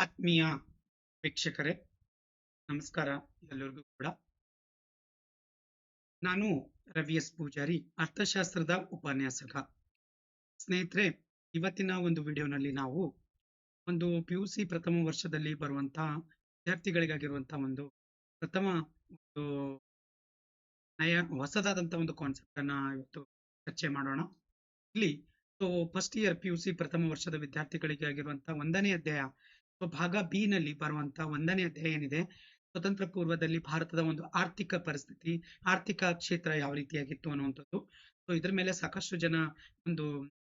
ಆತ್ಮೀಯ ವೀಕ್ಷಕರೇ, ನಮಸ್ಕಾರ ಎಲ್ಲರಿಗೂ ಕೂಡ. ನಾನು ರವಿ ಎಸ್ ಪೂಜಾರಿ, ಅರ್ಥಶಾಸ್ತ್ರದ ಉಪನ್ಯಾಸಕ. ಸ್ನೇಹಿತರೆ, ಇವತ್ತಿನ ಒಂದು ವಿಡಿಯೋನಲ್ಲಿ ನಾವು ಒಂದು ಪಿ ಯು ಸಿ ಪ್ರಥಮ ವರ್ಷದಲ್ಲಿ ಬರುವಂತಹ ವಿದ್ಯಾರ್ಥಿಗಳಿಗಾಗಿರುವಂತಹ ಒಂದು ಪ್ರಥಮ ಒಂದು ನಯ ಹೊಸದಾದಂತಹ ಒಂದು ಕಾನ್ಸೆಪ್ಟ್ ಅನ್ನ ಇವತ್ತು ಚರ್ಚೆ ಮಾಡೋಣ. ಇಲ್ಲಿ so first year P U C ಪ್ರಥಮ ವರ್ಷದ ವಿದ್ಯಾರ್ಥಿಗಳಿಗೆ ಆಗಿರುವಂತಹ ಒಂದನೇ ಅಧ್ಯಾಯ ಭಾಗ ಬಿ ನಲ್ಲಿ ಬರುವಂತಹ ಒಂದನೇ ಅಧ್ಯಾಯ ಏನಿದೆ? ಸ್ವತಂತ್ರ ಪೂರ್ವದಲ್ಲಿ ಭಾರತದ ಒಂದು ಆರ್ಥಿಕ ಪರಿಸ್ಥಿತಿ, ಆರ್ಥಿಕ ಕ್ಷೇತ್ರ ಯಾವ ರೀತಿಯಾಗಿತ್ತು ಅನ್ನುವಂಥದ್ದು. ಸೊ ಇದ್ರ ಮೇಲೆ ಸಾಕಷ್ಟು ಜನ ಒಂದು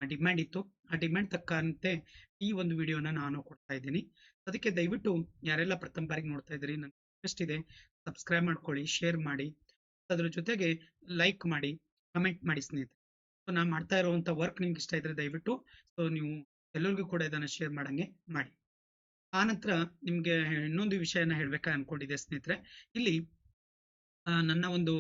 ಡಿಮ್ಯಾಂಡ್ ಇತ್ತು. ಆ ಡಿಮ್ಯಾಂಡ್ ತಕ್ಕಂತೆ ಈ ಒಂದು ವಿಡಿಯೋನ ನಾನು ಕೊಡ್ತಾ ಇದ್ದೀನಿ. ಅದಕ್ಕೆ ದಯವಿಟ್ಟು ಯಾರೆಲ್ಲ ಪ್ರಥಮ ಬಾರಿಗೆ ನೋಡ್ತಾ ಇದ್ದೀರಿ, ನನ್ನ ರಿಕ್ವೆಸ್ಟ್ ಇದೆ ಸಬ್ಸ್ಕ್ರೈಬ್ ಮಾಡ್ಕೊಳ್ಳಿ ಶೇರ್ ಮಾಡಿ. ಅದ್ರ ಜೊತೆಗೆ ಲೈಕ್ ಮಾಡಿ ಕಮೆಂಟ್ ಮಾಡಿ ಸ್ನೇಹಿತರೆ. ಸೊ ನಾನು ಮಾಡ್ತಾ ಇರುವಂತ ವರ್ಕ್ ನಿಮ್ಗೆ ಇಷ್ಟ ಇದ್ರೆ ದಯವಿಟ್ಟು ಸೊ ನೀವು ಎಲ್ಲರಿಗೂ ಕೂಡ ಇದನ್ನ ಶೇರ್ ಮಾಡಂಗೆ ಮಾಡಿ. ಆ ನಂತರ ನಿಮ್ಗೆ ಇನ್ನೊಂದು ವಿಷಯನ ಹೇಳ್ಬೇಕಾ ಅನ್ಕೊಂಡಿದ್ದೆ ಸ್ನೇಹಿತರೆ. ಇಲ್ಲಿ ನನ್ನ ಒಂದು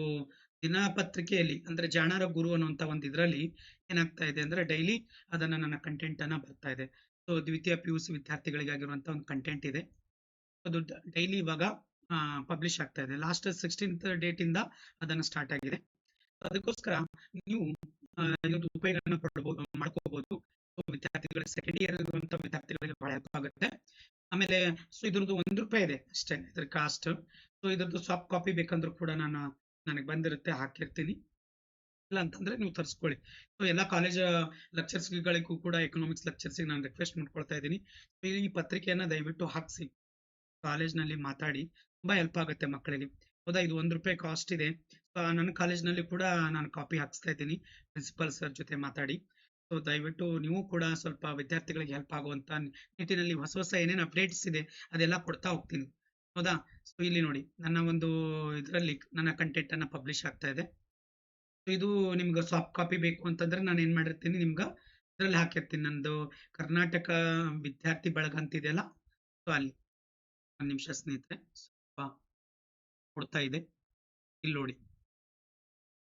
ದಿನಪತ್ರಿಕೆಯಲ್ಲಿ, ಅಂದ್ರೆ ಜಾಣರ ಗುರು ಅನ್ನುವಂತ ಒಂದು ಇದರಲ್ಲಿ ಏನಾಗ್ತಾ ಇದೆ ಅಂದ್ರೆ ಡೈಲಿ ಅದನ್ನ ನನ್ನ ಕಂಟೆಂಟ್ ಅನ್ನ ಬರ್ತಾ ಇದೆ. ಸೊ ದ್ವಿತೀಯ ಪಿ ಯು ಸಿ ವಿದ್ಯಾರ್ಥಿಗಳಿಗಾಗಿರುವಂತ ಒಂದು ಕಂಟೆಂಟ್ ಇದೆ. ಅದು ಡೈಲಿ ಇವಾಗ ಪಬ್ಲಿಷ್ ಆಗ್ತಾ ಇದೆ. ಲಾಸ್ಟ್ ಸಿಕ್ಸ್ಟೀನ್ತ್ ಡೇಟ್ ಇಂದ ಅದನ್ನ ಸ್ಟಾರ್ಟ್ ಆಗಿದೆ. ಅದಕ್ಕೋಸ್ಕರ ನೀವು ಉಪಯೋಗ ಮಾಡ್ಕೋಬಹುದು ವಿದ್ಯಾರ್ಥಿಗಳಿಗೆ ಸೆಕೆಂಡ್ ಇಯರ್ ಇರುವಂತ ವಿದ್ಯಾರ್ಥಿಗಳಿಗೆ ಬಹಳ ಹೆಲ್ಪ್ ಆಗುತ್ತೆ. ಆಮೇಲೆ ಸೊ ಇದ್ರದ್ದು ಒಂದು ರೂಪಾಯಿ ಇದೆ ಅಷ್ಟೇ, ಇದ್ರ ಕಾಸ್ಟ್ ಸೊ ಇದ್ರದ್ದು ಸಾಫ್ಟ್ ಕಾಪಿ ಬೇಕಂದ್ರೂ ಕೂಡ ನಾನು ನನಗೆ ಬಂದಿರುತ್ತೆ, ಹಾಕಿರ್ತೀನಿ. ಇಲ್ಲ ಅಂತಂದ್ರೆ ನೀವು ತರಿಸ್ಕೊಳ್ಳಿ. ಸೊ ಎಲ್ಲ ಕಾಲೇಜ್ ಲೆಕ್ಚರ್ಸ್ಗಳಿಗೂ ಕೂಡ ಎಕನಾಮಿಕ್ಸ್ ಲೆಕ್ಚರ್ಸ್ಗೆ ನಾನು ರಿಕ್ವೆಸ್ಟ್ ಮಾಡ್ಕೊಳ್ತಾ ಇದ್ದೀನಿ. ಈ ಪತ್ರಿಕೆಯನ್ನು ದಯವಿಟ್ಟು ಹಾಕ್ಸಿ. ಕಾಲೇಜ್ನಲ್ಲಿ ಮಾತಾಡಿ. ತುಂಬಾ ಹೆಲ್ಪ್ ಆಗುತ್ತೆ ಮಕ್ಕಳಿಗೆ. ಹೌದಾ? ಇದು ಒಂದು ರೂಪಾಯಿ ಕಾಸ್ಟ್ ಇದೆ. ನನ್ನ ಕಾಲೇಜ್ನಲ್ಲಿ ಕೂಡ ನಾನು ಕಾಪಿ ಹಾಕಿಸ್ತಾ ಇದ್ದೀನಿ. ಪ್ರಿನ್ಸಿಪಲ್ ಸರ್ ಜೊತೆ ಮಾತಾಡಿ. ಸೊ ದಯವಿಟ್ಟು ನೀವು ಕೂಡ ಸ್ವಲ್ಪ ವಿದ್ಯಾರ್ಥಿಗಳಿಗೆ ಹೆಲ್ಪ್ ಆಗುವಂತ ನಿಟ್ಟಿನಲ್ಲಿ ಹೊಸ ಹೊಸ ಏನೇನು ಅಪ್ಡೇಟ್ಸ್ ಇದೆ, ಅದೆಲ್ಲ ಕೊಡ್ತಾ ಹೋಗ್ತೀನಿ. ಹೌದಾ? ಸೊ ಇಲ್ಲಿ ನೋಡಿ, ನನ್ನ ಒಂದು ಇದರಲ್ಲಿ ನನ್ನ ಕಂಟೆಂಟ್ ಅನ್ನ ಪಬ್ಲಿಷ್ ಆಗ್ತಾ ಇದೆ. ಸೊ ಇದು ನಿಮ್ಗೆ ಸಾಫ್ಟ್ ಕಾಪಿ ಬೇಕು ಅಂತಂದ್ರೆ ನಾನು ಏನ್ ಮಾಡಿರ್ತೀನಿ, ನಿಮ್ಗೆ ಇದರಲ್ಲಿ ಹಾಕಿರ್ತೀನಿ. ನಂದು ಕರ್ನಾಟಕ ವಿದ್ಯಾರ್ಥಿ ಬಳಗ ಅಂತ ಇದೆಯಲ್ಲ ಸೊ ಅಲ್ಲಿ, ಒಂದು ನಿಮಿಷ ಸ್ನೇಹಿತರೆ. ಸ್ವಲ್ಪ ಕೊಡ್ತಾ ಇದೆ. ಇಲ್ಲಿ ನೋಡಿ.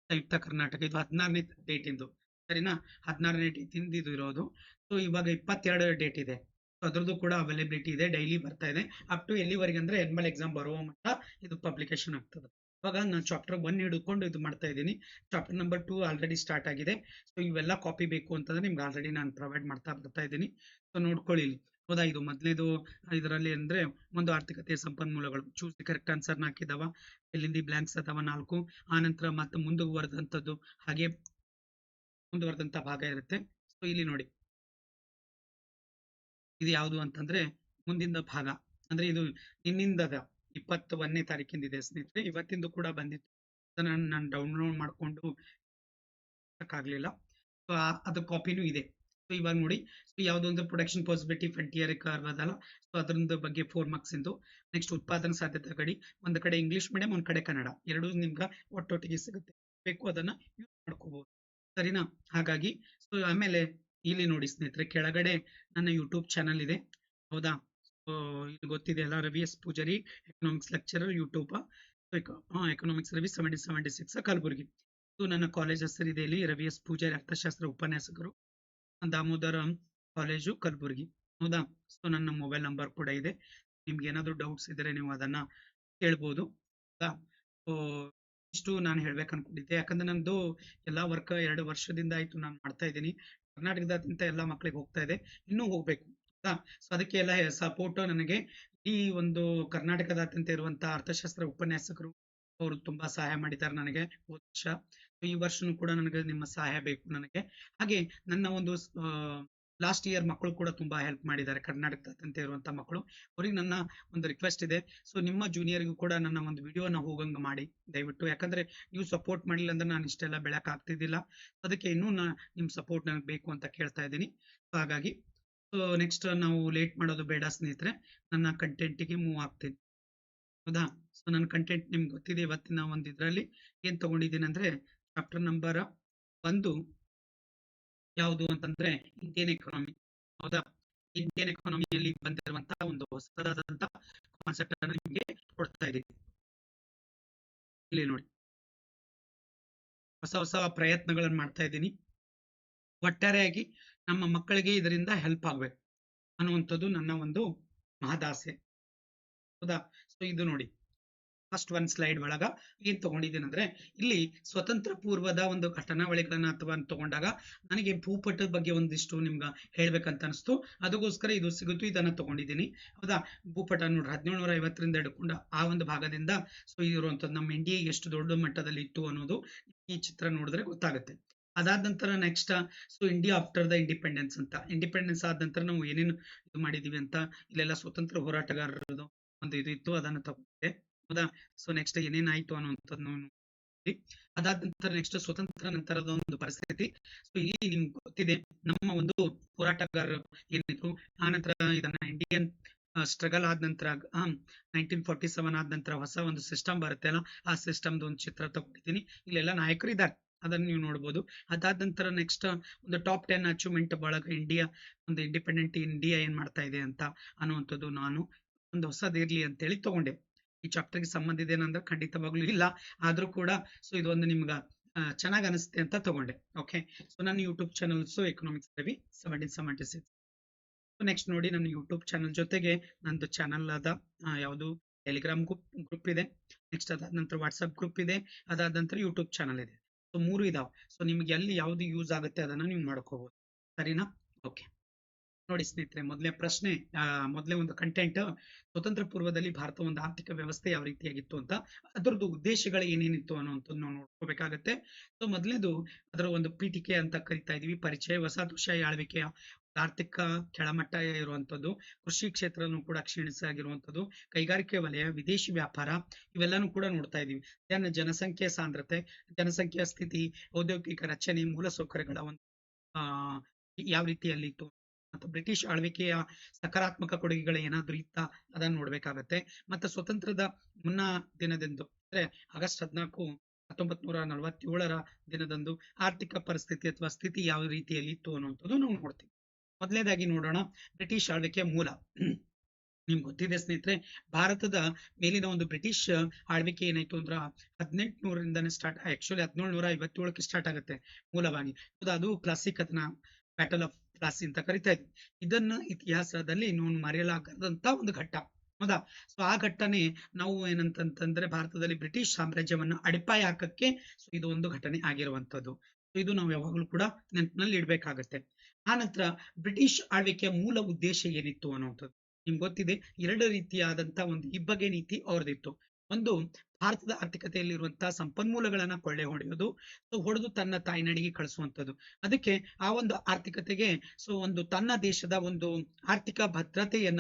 ಸಂಯುಕ್ತ ಕರ್ನಾಟಕ, ಇದು ಹದಿನಾರನೇ ಡೇಟ್ ಇಂದು. ಸರಿನಾ? ಹದಿನಾರನೇ ಡೇಟ್ ಹಿಂದಿದ್ದು ಇರೋದು. ಸೊ ಇವಾಗ ಇಪ್ಪತ್ತೆರಡು ಡೇಟ್ ಇದೆ. ಸೊ ಅದರದ್ದು ಕೂಡ ಅವೈಲೇಬಿಲಿಟಿ ಇದೆ ಡೈಲಿ ಬರ್ತಾ ಇದೆ. ಅಪ್ ಟು ಎಲ್ಲಿವರೆಗೆ ಅಂದ್ರೆ ಎನ್ಮಲ್ ಎಕ್ಸಾಮ್ ಬರುವ ಮಟ್ಟ ಇದು ಪಬ್ಲಿಕೇಶನ್ ಆಗ್ತದೆ. ಇವಾಗ ನಾನು ಚಾಪ್ಟರ್ ಒನ್ ಹಿಡ್ಕೊಂಡು ಇದು ಮಾಡ್ತಾ ಇದ್ದೀನಿ. Chapter number two already start ಆಗಿದೆ. ಸೊ ಇವೆಲ್ಲ ಕಾಪಿ ಬೇಕು ಅಂತಂದ್ರೆ ನಿಮ್ಗೆ ಆಲ್ರೆಡಿ ನಾನು ಪ್ರೊವೈಡ್ ಮಾಡ್ತಾ ಬರ್ತಾ ಇದ್ದೀನಿ. ಸೊ ನೋಡ್ಕೊಳ್ಳಿ. ಹೌದಾ? ಇದು ಮೊದಲೇದು ಇದರಲ್ಲಿ ಅಂದ್ರೆ ಒಂದು ಆರ್ಥಿಕತೆಯ ಸಂಪನ್ಮೂಲಗಳು. ಚೂಸ್ ಕರೆಕ್ಟ್ ಆನ್ಸರ್ ಹಾಕಿದವ. ಎಲ್ಲಿಂದ ಬ್ಲಾಂಕ್ಸ್ ಅದಾವ ನಾಲ್ಕು. ಆನಂತರ ನಂತರ ಮತ್ತೆ ಮುಂದುವರೆದಂಥದ್ದು. ಹಾಗೆ ಮುಂದುವರೆದಂತ ಭಾಗ ಇರುತ್ತೆ. ಸೊ ಇಲ್ಲಿ ನೋಡಿ. ಇದು ಯಾವುದು ಅಂತಂದ್ರೆ ಮುಂದಿನ ಭಾಗ. ಅಂದ್ರೆ ಇದು ನಿನ್ನಿಂದದ ಇಪ್ಪತ್ತು ಒಂದನೇ ತಾರೀಕಿಂದ ಇದೆ ಸ್ನೇಹಿತರೆ. ಇವತ್ತಿಂದು ಕೂಡ ಬಂದಿತ್ತು. ಅದನ್ನ ನಾನು ಡೌನ್ಲೋಡ್ ಮಾಡ್ಕೊಂಡು ಆಗ್ಲಿಲ್ಲ. ಸೊ ಅದ್ರ ಕಾಪಿನೂ ಇದೆ. ಸೊ ಇವಾಗ ನೋಡಿ. ಸೊ ಯಾವ್ದು ಒಂದು ಪ್ರೊಡಕ್ಷನ್ ಪಾಸಿಬಿಲಿಟಿ ಫ್ರಂಟಿಯರ್ ಕರ್ವ್ ಅದಲ್ಲ ಸೊ ಅದ್ರದ ಬಗ್ಗೆ ಫೋರ್ ಮಾರ್ಕ್ಸ್ ಇಂದು. ನೆಕ್ಸ್ಟ್ ಉತ್ಪಾದನಾ ಸಾಧ್ಯತೆ ಗಡಿ. ಒಂದ್ ಕಡೆ ಇಂಗ್ಲಿಷ್ ಮೀಡಿಯಂ ಒಂದ್ ಕಡೆ ಕನ್ನಡ ಎರಡೂ ನಿಮ್ಗೆ ಒಟ್ಟೊಟ್ಟಿಗೆ ಸಿಗುತ್ತೆ. ಬೇಕು ಅದನ್ನ ಯೂಸ್ ಮಾಡ್ಕೋಬಹುದು ಸರಿನಾ? ಹಾಗಾಗಿ ಸೊ ಆಮೇಲೆ ಇಲ್ಲಿ ನೋಡಿ ಸ್ನೇಹಿತರೆ, ಕೆಳಗಡೆ ನನ್ನ ಯೂಟ್ಯೂಬ್ ಚಾನಲ್ ಇದೆ. ಹೌದಾ? ಸೊ ಇದು ಗೊತ್ತಿದೆ ಅಲ್ಲ, Ravi S Poojari economics lecturer YouTube economics Ravi seventy seventy six Kalaburagi. So ನನ್ನ ಕಾಲೇಜ್ ಹೆಸರಿದೆ ಇಲ್ಲಿ, ರವಿ ಎಸ್ ಪೂಜಾರಿ ಅರ್ಥಶಾಸ್ತ್ರ ಉಪನ್ಯಾಸಕರು, ದಾಮೋದರ ಕಾಲೇಜು ಕಲಬುರಗಿ. ಹೌದಾ? ಸೊ ನನ್ನ ಮೊಬೈಲ್ ನಂಬರ್ ಕೂಡ ಇದೆ. ನಿಮ್ಗೆ ಏನಾದರೂ ಡೌಟ್ಸ್ ಇದ್ದರೆ ನೀವು ಅದನ್ನ ಕೇಳ್ಬೋದು. ಹೌದಾ? ಸೊ ಇಷ್ಟು ನಾನು ಹೇಳ್ಬೇಕು ಅನ್ಕೊಂಡಿದ್ದೆ. ಯಾಕಂದ್ರೆ ನಂದು ಎಲ್ಲಾ ವರ್ಕ್ ಎರಡು ವರ್ಷದಿಂದ ಆಯ್ತು ನಾನು ಮಾಡ್ತಾ ಇದ್ದೀನಿ. ಕರ್ನಾಟಕದಾದ್ಯಂತ ಎಲ್ಲಾ ಮಕ್ಕಳಿಗೆ ಹೋಗ್ತಾ ಇದೆ. ಇನ್ನೂ ಹೋಗ್ಬೇಕು. ಸೊ ಅದಕ್ಕೆ ಎಲ್ಲ ಸಪೋರ್ಟ್ ನನಗೆ ಈ ಒಂದು ಕರ್ನಾಟಕದಾದ್ಯಂತ ಇರುವಂತಹ ಅರ್ಥಶಾಸ್ತ್ರ ಉಪನ್ಯಾಸಕರು ಅವರು ತುಂಬಾ ಸಹಾಯ ಮಾಡಿದ್ದಾರೆ ನನಗೆ ಹೋದ ವರ್ಷ. ಈ ವರ್ಷನೂ ಕೂಡ ನನಗೆ ನಿಮ್ಮ ಸಹಾಯ ಬೇಕು ನನಗೆ. ಹಾಗೆ ನನ್ನ ಒಂದು ಲಾಸ್ಟ್ ಇಯರ್ ಮಕ್ಕಳು ಕೂಡ ತುಂಬಾ ಹೆಲ್ಪ್ ಮಾಡಿದ್ದಾರೆ. ಕರ್ನಾಟಕದಾದ್ಯಂತ ಇರುವಂತಹ ಮಕ್ಕಳು. ಅವ್ರಿಗೆ ನನ್ನ ಒಂದು ರಿಕ್ವೆಸ್ಟ್ ಇದೆ. ಸೊ ನಿಮ್ಮ ಜೂನಿಯರ್ಗೂ ಕೂಡ ನನ್ನ ಒಂದು ವಿಡಿಯೋನ ಹೋಗಂಗ ಮಾಡಿ. ದಯವಿಟ್ಟು. ಯಾಕಂದ್ರೆ ನೀವು ಸಪೋರ್ಟ್ ಮಾಡಿಲ್ಲ ಅಂದ್ರೆ ನಾನು ಇಷ್ಟೆಲ್ಲ ಬೆಳಕ್ ಆಗ್ತಿದ್ದಿಲ್ಲ. ಅದಕ್ಕೆ ಇನ್ನೂ ನಾ ನಿಮ್ ಸಪೋರ್ಟ್ ನನಗೆ ಬೇಕು ಅಂತ ಕೇಳ್ತಾ ಇದ್ದೀನಿ. ಹಾಗಾಗಿ ಸೊ ನೆಕ್ಸ್ಟ್ ನಾವು ಲೇಟ್ ಮಾಡೋದು ಬೇಡ ಸ್ನೇಹಿತರೆ. ನನ್ನ ಕಂಟೆಂಟಿಗೆ ಮೂವ್ ಆಗ್ತೀನಿ ಹೌದಾ? ಸೊ ನನ್ನ ಕಂಟೆಂಟ್ ನಿಮ್ಗೆ ಗೊತ್ತಿದೆ ಇವತ್ತಿನ ಒಂದು ಇದರಲ್ಲಿ. ಏನ್ ತಗೊಂಡಿದ್ದೀನಿ ಅಂದ್ರೆ ಚಾಪ್ಟರ್ ನಂಬರ್ ಒಂದು ಯಾವುದು ಅಂತಂದ್ರೆ ಇಂಡಿಯನ್ ಎಕಾನಮಿ ಹೌದಾ? ಇಂಡಿಯನ್ ಎಕಾನಮಿಯಲ್ಲಿ ಬಂದಿರುವಂತಹ ಒಂದು ಹೊಸದಾದಂತಹ ಕಾನ್ಸೆಪ್ಟ್ ಅನ್ನು ನಿಮಗೆ ಕೊಡ್ತಾ ಇದ್ದೀನಿ. ಇಲ್ಲಿ ನೋಡಿ. ಹೊಸ ಹೊಸ ಪ್ರಯತ್ನಗಳನ್ನು ಮಾಡ್ತಾ ಇದ್ದೀನಿ. ಒಟ್ಟಾರೆಯಾಗಿ ನಮ್ಮ ಮಕ್ಕಳಿಗೆ ಇದರಿಂದ ಹೆಲ್ಪ್ ಆಗ್ಬೇಕು ಅನ್ನುವಂಥದ್ದು ನನ್ನ ಒಂದು ಮಹದಾಸೆ. ಹೌದಾ? ಸೊ ಇದು ನೋಡಿ. ಫಸ್ಟ್ ಒಂದ್ ಸ್ಲೈಡ್ ಒಳಗ ಏನ್ ತಗೊಂಡಿದ್ದೀನಿ ಅಂದ್ರೆ ಇಲ್ಲಿ ಸ್ವತಂತ್ರ ಪೂರ್ವದ ಒಂದು ಘಟನಾವಳಿಗಳನ್ನ ಅಥವಾ ತಗೊಂಡಾಗ ನನಗೆ ಭೂಪಟದ ಬಗ್ಗೆ ಒಂದಿಷ್ಟು ನಿಮ್ಗ ಹೇಳ್ಬೇಕಂತ ಅನಿಸ್ತು. ಅದಕ್ಕೋಸ್ಕರ ಇದು ಸಿಗುತ್ತು, ಇದನ್ನ ತಗೊಂಡಿದ್ದೀನಿ. ಹೌದಾ? ಭೂಪಟ ನೋಡ್ರಿ ಹದಿನೇಳುನೂರ ಐವತ್ತರಿಂದ ಹಿಡ್ಕೊಂಡು ಆ ಒಂದು ಭಾಗದಿಂದ ಸೊ, ಇರುವಂತದ್ದು ನಮ್ಮ ಇಂಡಿಯಾ ಎಷ್ಟು ದೊಡ್ಡ ಮಟ್ಟದಲ್ಲಿ ಇತ್ತು ಅನ್ನೋದು ಈ ಚಿತ್ರ ನೋಡಿದ್ರೆ ಗೊತ್ತಾಗುತ್ತೆ. ಅದಾದ ನಂತರ next so India after the independence ಅಂತ. ಇಂಡಿಪೆಂಡೆನ್ಸ್ ಆದ ನಂತರ ನಾವು ಏನೇನು ಇದು ಮಾಡಿದೀವಿ ಅಂತ, ಇಲ್ಲೆಲ್ಲ ಸ್ವತಂತ್ರ ಹೋರಾಟಗಾರರದು ಒಂದು ಇದು ಇತ್ತು, ಅದನ್ನ ತಗೊಂಡೆ ಹೌದಾ? ಸೊ ನೆಕ್ಸ್ಟ್ ಏನೇನಾಯ್ತು ಅನ್ನುವಂಥದ್ದು ನೋಡಿ. ಅದಾದ ನಂತರ ನೆಕ್ಸ್ಟ್ ಸ್ವತಂತ್ರ ನಂತರದ ಒಂದು ಪರಿಸ್ಥಿತಿ. ಸೊ ಇಲ್ಲಿ ನಿಮ್ಗೆ ಗೊತ್ತಿದೆ, ನಮ್ಮ ಒಂದು ಹೋರಾಟಗಾರರು ಏನಿತ್ತು ಆ ನಂತರ ಇದನ್ನ ಇಂಡಿಯನ್ ಸ್ಟ್ರಗಲ್ ಆದ ನಂತರ ನೈನ್ಟೀನ್ ಫಾರ್ಟಿ ಸೆವೆನ್ ಆದ ನಂತರ ಹೊಸ ಒಂದು ಸಿಸ್ಟಮ್ ಬರುತ್ತೆ ಅಲ್ಲ, ಆ ಸಿಸ್ಟಮ್ದು ಒಂದು ಚಿತ್ರ ತಗೊಂಡಿದ್ದೀನಿ. ಇಲ್ಲೆಲ್ಲ ನಾಯಕರು ಇದ್ದಾರೆ, ಅದನ್ನ ನೀವು ನೋಡ್ಬೋದು. ಅದಾದ ನಂತರ ನೆಕ್ಸ್ಟ್ ಒಂದು ಟಾಪ್ ಟೆನ್ ಅಚೀವ್ಮೆಂಟ್ ಬಳಗ ಇಂಡಿಯಾ ಒಂದು ಇಂಡಿಪೆಂಡೆಂಟ್ ಇಂಡಿಯಾ ಏನ್ ಮಾಡ್ತಾ ಇದೆ ಅಂತ ಅನ್ನುವಂಥದ್ದು ನಾನು ಒಂದು ಹೊಸದಿರ್ಲಿ ಅಂತೇಳಿ ತಗೊಂಡೆ. ಈ ಚಾಪ್ಟರ್ಗೆ ಸಂಬಂಧ ಏನಂದ್ರೆ ಖಂಡಿತವಾಗ್ಲೂ ಇಲ್ಲ. ಆದ್ರೂ ಕೂಡ ಸೊ ಇದೊಂದು ನಿಮ್ಗೆ ಚೆನ್ನಾಗಿ ಅನಿಸುತ್ತೆ ಅಂತ ತಗೊಂಡೆ. ಓಕೆ ಸೊ ನನ್ನ YouTube channels economics Ravi seventeen seventy six next ನೋಡಿ ನನ್ನ ಯೂಟ್ಯೂಬ್ ಚಾನಲ್ ಜೊತೆಗೆ ನಂದು ಚಾನಲ್ ಆದ ಯಾವುದು? ಟೆಲಿಗ್ರಾಮ್ ಗ್ರೂಪ್ ಗ್ರೂಪ್ ಇದೆ. ನೆಕ್ಸ್ಟ್ ಅದಾದ ನಂತರ ವಾಟ್ಸಪ್ ಗ್ರೂಪ್ ಇದೆ. ಅದಾದ ನಂತರ ಯೂಟ್ಯೂಬ್ ಚಾನಲ್ ಇದೆ. ಸೊ ಮೂರು ಇದಾವೆ. ಸೊ ನಿಮ್ಗೆ ಎಲ್ಲಿ ಯಾವ್ದು ಯೂಸ್ ಆಗುತ್ತೆ ಅದನ್ನ ನೀವು ಮಾಡ್ಕೋಬಹುದು ಸರಿನಾ? ಓಕೆ ನೋಡಿ ಸ್ನೇಹಿತರೆ, ಮೊದಲನೇ ಪ್ರಶ್ನೆ ಮೊದಲೇ ಒಂದು ಕಂಟೆಂಟ್ ಸ್ವತಂತ್ರ ಪೂರ್ವದಲ್ಲಿ ಭಾರತ ಒಂದು ಆರ್ಥಿಕ ವ್ಯವಸ್ಥೆ ಯಾವ ರೀತಿಯಾಗಿತ್ತು ಅಂತ. ಅದರದ್ದು ಉದ್ದೇಶಗಳು ಏನೇನಿತ್ತು ಅನ್ನೋಂಥದ್ದು ನಾವು ನೋಡ್ಕೋಬೇಕಾಗತ್ತೆ. ಸೊ ಮೊದಲನೇದು ಅದರ ಒಂದು ಪೀಠಿಕೆ ಅಂತ ಕರಿತಾ ಇದೀವಿ. ಪರಿಚಯ ವಸಾಹತುಶಾಹಿ ಆಳ್ವಿಕೆಯ ಆರ್ಥಿಕ ಕೆಳಮಟ್ಟ ಇರುವಂತದ್ದು ಕೃಷಿ ಕ್ಷೇತ್ರನೂ ಕೂಡ ಕ್ಷೀಣಿಸಾಗಿರುವಂತದ್ದು ಕೈಗಾರಿಕೆ ವಲಯ, ವಿದೇಶಿ ವ್ಯಾಪಾರ ಇವೆಲ್ಲಾನು ಕೂಡ ನೋಡ್ತಾ ಇದೀವಿ. ಜನ ಜನಸಂಖ್ಯೆ ಸಾಂದ್ರತೆ ಜನಸಂಖ್ಯೆಯ ಸ್ಥಿತಿ, ಔದ್ಯೋಗಿಕ ರಚನೆ, ಮೂಲಸೌಕರ್ಯಗಳ ಒಂದು, ಆ, ಯಾವ ರೀತಿಯಲ್ಲಿ ಮತ್ತು ಬ್ರಿಟಿಷ್ ಆಳ್ವಿಕೆಯ ಸಕಾರಾತ್ಮಕ ಕೊಡುಗೆಗಳು ಏನಾದ್ರೂ ಇತ್ತ, ಅದನ್ನ ನೋಡ್ಬೇಕಾಗತ್ತೆ. ಮತ್ತೆ ಸ್ವತಂತ್ರದ ಮುನ್ನ ದಿನದಂದು, ಅಂದ್ರೆ ಆಗಸ್ಟ್ ಹದಿನಾಲ್ಕು ಹತ್ತೊಂಬತ್ ನೂರ ನಲವತ್ತೇಳರ ದಿನದಂದು ಆರ್ಥಿಕ ಪರಿಸ್ಥಿತಿ ಅಥವಾ ಸ್ಥಿತಿ ಯಾವ ರೀತಿಯಲ್ಲಿ ಇತ್ತು ಅನ್ನುವಂಥದ್ದು ನಾವು ನೋಡ್ತೀವಿ. ಮೊದಲನೇದಾಗಿ ನೋಡೋಣ ಬ್ರಿಟಿಷ್ ಆಳ್ವಿಕೆಯ ಮೂಲ. ನಿಮ್ಗೆ ಗೊತ್ತಿದೆ ಸ್ನೇಹಿತರೆ, ಭಾರತದ ಮೇಲಿನ ಒಂದು ಬ್ರಿಟಿಷ್ ಆಳ್ವಿಕೆ ಏನಾಯ್ತು ಅಂದ್ರ ಹದಿನೆಂಟುನೂರಿಂದಾನೇ ಸ್ಟಾರ್ಟ್ ಆಕ್ಚುಲಿ ಹದಿನೇಳು ನೂರ ಐವತ್ತೇಳಕ್ಕೆ ಸ್ಟಾರ್ಟ್ ಆಗುತ್ತೆ ಮೂಲವಾಗಿ. ಅದು ಕ್ಲಾಸಿಕ್ ಅದನ್ನ ಬ್ಯಾಟಲ್ ಆಫ್ ಪ್ಲಾಸಿ ಅಂತ ಕರಿತಾ ಇದ್ವಿ ಇದನ್ನ ಇತಿಹಾಸದಲ್ಲಿ ಇನ್ನೊಂದು ಮರೆಯಲಾಗದಂತ ಒಂದು ಘಟ್ಟ. ಹೌದಾ? ಸೊ ಆ ಘಟನೆ ನಾವು ಏನಂತಂತಂದ್ರೆ ಭಾರತದಲ್ಲಿ ಬ್ರಿಟಿಷ್ ಸಾಮ್ರಾಜ್ಯವನ್ನ ಅಡಿಪಾಯ ಹಾಕಕ್ಕೆ ಸೊ, ಇದು ಒಂದು ಘಟನೆ ಆಗಿರುವಂತದ್ದು ಇದು ನಾವು ಯಾವಾಗಲೂ ಕೂಡ ನೆನಪಿನಲ್ಲಿ ಇಡಬೇಕಾಗತ್ತೆ. ಆ ನಂತರ ಬ್ರಿಟಿಷ್ ಆಳ್ವಿಕೆಯ ಮೂಲ ಉದ್ದೇಶ ಏನಿತ್ತು ಅನ್ನುವಂಥದ್ದು. ನಿಮ್ಗೆ ಗೊತ್ತಿದೆ, ಎರಡು ರೀತಿಯಾದಂತ ಒಂದು ಇಬ್ಬಗೆ ನೀತಿ ಅವ್ರದಿತ್ತು ಒಂದು ಭಾರತದ ಆರ್ಥಿಕತೆಯಲ್ಲಿರುವಂತಹ ಸಂಪನ್ಮೂಲಗಳನ್ನ ಕೊಳ್ಳೆ ಹೊಡೆಯೋದು, ಸೊ ಹೊಡೆದು ತನ್ನ ತಾಯ್ನಾಡಿಗೆ ಕಳಿಸುವಂಥದ್ದು. ಅದಕ್ಕೆ ಆ ಒಂದು ಆರ್ಥಿಕತೆಗೆ, ಸೊ ಒಂದು ತನ್ನ ದೇಶದ ಒಂದು ಆರ್ಥಿಕ ಭದ್ರತೆಯನ್ನ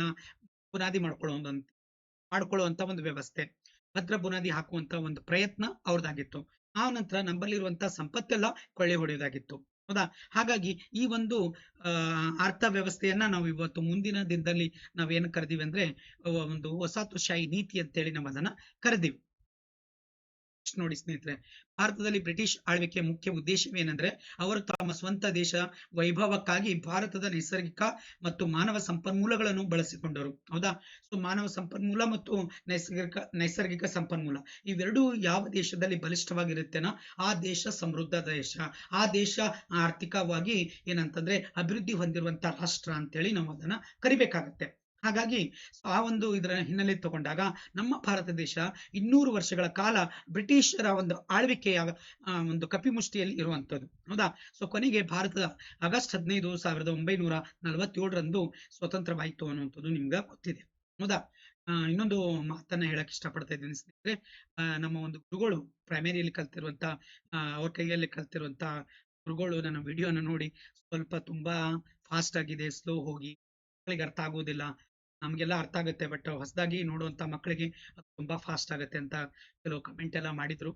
ಬುನಾದಿ ಮಾಡ್ಕೊಳ್ಳೋ ಮಾಡ್ಕೊಳ್ಳುವಂತ ಒಂದು ವ್ಯವಸ್ಥೆ, ಭದ್ರ ಬುನಾದಿ ಹಾಕುವಂತ ಒಂದು ಪ್ರಯತ್ನ ಅವ್ರದ್ದಾಗಿತ್ತು. ಆ ನಂತರ ನಂಬಲ್ಲಿರುವಂತಹ ಸಂಪತ್ತೆಲ್ಲ ಕೊಳ್ಳೆ ಹೊಡೆಯೋದಾಗಿತ್ತು. ಹೌದಾ? ಹಾಗಾಗಿ ಈ ಒಂದು ಅರ್ಥ ವ್ಯವಸ್ಥೆಯನ್ನ ನಾವು ಇವತ್ತು ಮುಂದಿನ ದಿನದಲ್ಲಿ ನಾವೇನು ಕರೆದಿವಿ ಅಂದ್ರೆ ಒಂದು ವಸಾಹತುಶಾಹಿ ನೀತಿ ಅಂತೇಳಿ ನಾವು ಅದನ್ನ ಕರೆದಿವಿ. ನೋಡಿ ಸ್ನೇಹಿತರೆ, ಭಾರತದಲ್ಲಿ ಬ್ರಿಟಿಷ್ ಆಳ್ವಿಕೆಯ ಮುಖ್ಯ ಉದ್ದೇಶವೇನೆಂದ್ರೆ, ಅವರು ತಮ್ಮ ಸ್ವಂತ ದೇಶ ವೈಭವಕ್ಕಾಗಿ ಭಾರತದ ನೈಸರ್ಗಿಕ ಮತ್ತು ಮಾನವ ಸಂಪನ್ಮೂಲಗಳನ್ನು ಬಳಸಿಕೊಂಡರು. ಹೌದಾ? ಸೊ ಮಾನವ ಸಂಪನ್ಮೂಲ ಮತ್ತು ನೈಸರ್ಗಿಕ ನೈಸರ್ಗಿಕ ಸಂಪನ್ಮೂಲ ಇವೆರಡೂ ಯಾವ ದೇಶದಲ್ಲಿ ಬಲಿಷ್ಠವಾಗಿರುತ್ತೇನೋ, ಆ ದೇಶ ಸಮೃದ್ಧ ದೇಶ. ಆ ದೇಶ ಆರ್ಥಿಕವಾಗಿ ಏನಂತಂದ್ರೆ ಅಭಿವೃದ್ಧಿ ಹೊಂದಿರುವಂತ ರಾಷ್ಟ್ರ ಅಂತೇಳಿ ನಾವು ಅದನ್ನ ಕರಿಬೇಕಾಗತ್ತೆ. ಹಾಗಾಗಿ ಆ ಒಂದು ಇದರ ಹಿನ್ನೆಲೆ ತಗೊಂಡಾಗ ನಮ್ಮ ಭಾರತ ದೇಶ ಇನ್ನೂರು ವರ್ಷಗಳ ಕಾಲ ಬ್ರಿಟಿಷರ ಒಂದು ಆಳ್ವಿಕೆಯ ಒಂದು ಕಪಿಮುಷ್ಟಿಯಲ್ಲಿ ಇರುವಂತದ್ದು ಹೌದಾ? ಸೊ ಕೊನೆಗೆ ಭಾರತದ ಆಗಸ್ಟ್ ಹದಿನೈದು ಸಾವಿರದ ಒಂಬೈನೂರ ನಲವತ್ತೇಳರಂದು ಸ್ವತಂತ್ರವಾಯಿತು ಅನ್ನುವಂಥದ್ದು ನಿಮ್ಗೆ ಗೊತ್ತಿದೆ. ಹೌದಾ? ಇನ್ನೊಂದು ಮಾತನ್ನ ಹೇಳಕ್ ಇಷ್ಟಪಡ್ತಾ ಇದ್ದೀನಿ ಸ್ನೇಹಿತರೆ. ನಮ್ಮ ಒಂದು ಗುರುಗಳು ಪ್ರೈಮರಿಯಲ್ಲಿ ಕಲ್ತಿರುವಂತ ಅವ್ರ ಕೈಯಲ್ಲಿ ಕಲ್ತಿರುವಂತ ಗುರುಗಳು ನನ್ನ ವಿಡಿಯೋನ ನೋಡಿ ಸ್ವಲ್ಪ ತುಂಬಾ ಫಾಸ್ಟ್ ಆಗಿದೆ ಸ್ಲೋ ಹೋಗಿ, ಮಕ್ಕಳಿಗೆ ಅರ್ಥ ಆಗೋದಿಲ್ಲ ನಮ್ಗೆಲ್ಲ ಅರ್ಥ ಆಗುತ್ತೆ. ಬಟ್ ಹೊಸದಾಗಿ ನೋಡುವಂತ ಮಕ್ಕಳಿಗೆ ತುಂಬಾ ಫಾಸ್ಟ್ ಆಗುತ್ತೆ ಅಂತ ಕೆಲವು ಕಮೆಂಟ್ ಎಲ್ಲ ಮಾಡಿದ್ರು.